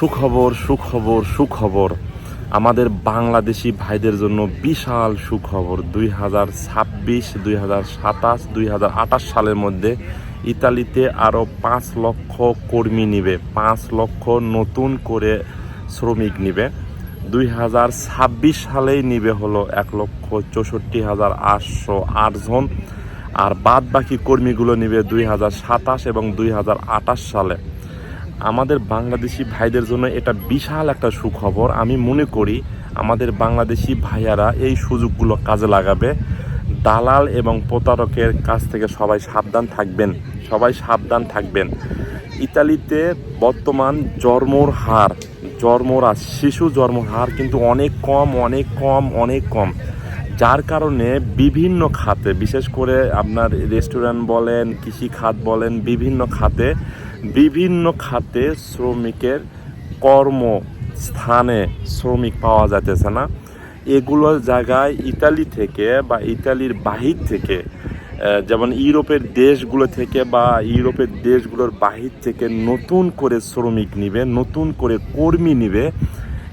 সুখবর সুখবর সুখবর। আমাদের বাংলাদেশি ভাইদের জন্য বিশাল সুখবর। দুই হাজার ছাব্বিশ, দুই হাজার সাতাশ, দুই হাজার আঠাশ সালের মধ্যে ইতালিতে আরও পাঁচ লক্ষ কর্মী নিবে। পাঁচ লক্ষ নতুন করে শ্রমিক নিবে। দুই হাজার ছাব্বিশ সালেই নিবে হলো এক লক্ষ চৌষট্টি হাজার আটশো আটজন আর বাদ বাকি কর্মীগুলো নিবে দুই হাজার সাতাশ এবং দুই হাজার আঠাশ সালে। আমাদের বাংলাদেশি ভাইদের জন্য এটা বিশাল একটা সুখবর। আমি মনে করি আমাদের বাংলাদেশি ভাইয়ারা এই সুযোগগুলো কাজে লাগাবে। দালাল এবং প্রতারকের কাছ থেকে সবাই সাবধান থাকবেন, সবাই সাবধান থাকবেন। ইতালিতে বর্তমান জন্মর হার, জন্মরা শিশু জন্মর হার কিন্তু অনেক কম অনেক কম অনেক কম। যার কারণে বিভিন্ন খাতে, বিশেষ করে আপনার রেস্টুরেন্ট বলেন, কৃষি খাত বলেন, বিভিন্ন খাতে বিভিন্ন খাতে শ্রমিকের কর্মস্থানে শ্রমিক পাওয়া যাইতেছে না। এগুলোর জায়গায় ইতালি থেকে বা ইতালির বাহির থেকে যেমন ইউরোপের দেশগুলো থেকে বা ইউরোপের দেশগুলোর বাহির থেকে নতুন করে শ্রমিক নিবে, নতুন করে কর্মী নিবে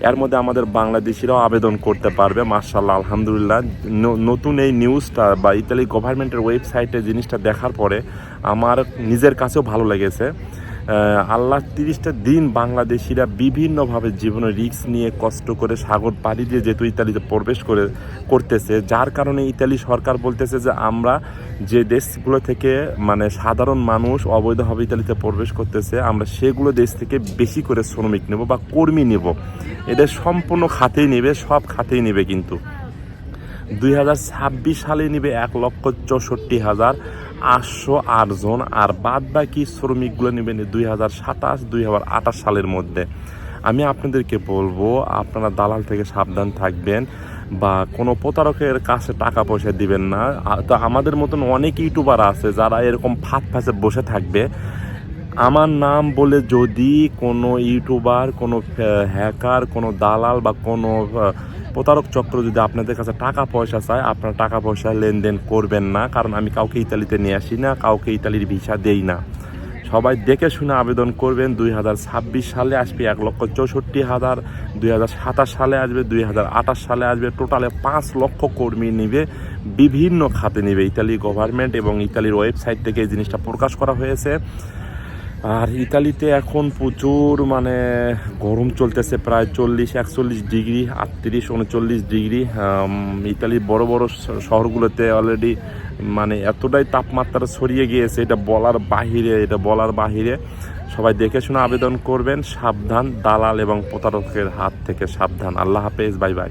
এর মধ্যে আমাদের বাংলাদেশিরাও আবেদন করতে পারবে মার্শাল্লাহ আলহামদুলিল্লাহ। নতুন এই নিউজটা বা ইতালি গভর্নমেন্টের ওয়েবসাইটে জিনিসটা দেখার পরে আমার নিজের কাছেও ভালো লেগেছে। আল্লাহ তিরিশটা দিন বাংলাদেশিরা বিভিন্নভাবে জীবনে রিস্ক নিয়ে কষ্ট করে সাগর পাড়ি দিয়ে যেহেতু ইতালিতে প্রবেশ করে, করতেছে, যার কারণে ইতালি সরকার বলতেছে যে আমরা যে দেশগুলো থেকে মানে সাধারণ মানুষ অবৈধভাবে ইতালিতে প্রবেশ করতেছে, আমরা সেগুলো দেশ থেকে বেশি করে শ্রমিক নেব বা কর্মী নেব। এদের সম্পূর্ণ খাতেই নেবে, সব খাতেই নেবে কিন্তু। দুই হাজার ছাব্বিশ সালে নিবে এক লক্ষ চৌষট্টি হাজার আটশো আটজন আর বাদ বাকি শ্রমিকগুলো নেবেন দুই হাজার সাতাশ, দুই হাজার আঠাশ সালের মধ্যে। আমি আপনাদেরকে বলব, আপনারা দালাল থেকে সাবধান থাকবেন বা কোনো প্রতারকের কাছে টাকা পয়সা দিবেন না। তো আমাদের মতন অনেক ইউটিউবার আছে যারা এরকম ফাঁক ফাঁসে বসে থাকবে। আমার নাম বলে যদি কোনো ইউটিউবার, কোনো হ্যাকার কোনো দালাল বা কোনো প্রতারক চক্র যদি আপনাদের কাছে টাকা পয়সা চায়, আপনারা টাকা পয়সা লেনদেন করবেন না, কারণ আমি কাউকে ইতালিতে নিয়ে আসি না, কাউকে ইতালির ভিসা দেই না। সবাই দেখে শুনে আবেদন করবেন, দুই হাজার ছাব্বিশ সালে আসবে এক লক্ষ চৌষট্টি হাজার, দুই হাজার সাতাশ সালে আসবে, দুই হাজার আঠাশ সালে আসবে, টোটালে পাঁচ লক্ষ কর্মী নিবে, বিভিন্ন খাতে নিবে। ইতালি গভর্নমেন্ট এবং ইতালির ওয়েবসাইট থেকে এই জিনিসটা প্রকাশ করা হয়েছে। আর ইতালিতে এখন প্রচুর মানে গরম চলতেছে, প্রায় চল্লিশ, একচল্লিশ ডিগ্রি, আটত্রিশ, উনচল্লিশ ডিগ্রি। ইতালির বড় বড় শহরগুলোতে অলরেডি মানে এতটাই তাপমাত্রা ছড়িয়ে গিয়েছে, এটা বলার বাহিরে, এটা বলার বাহিরে। সবাই দেখে শুনে আবেদন করবেন, সাবধান, দালাল এবং প্রতারকের হাত থেকে সাবধান। আল্লাহ হাফেজ, বাই বাই।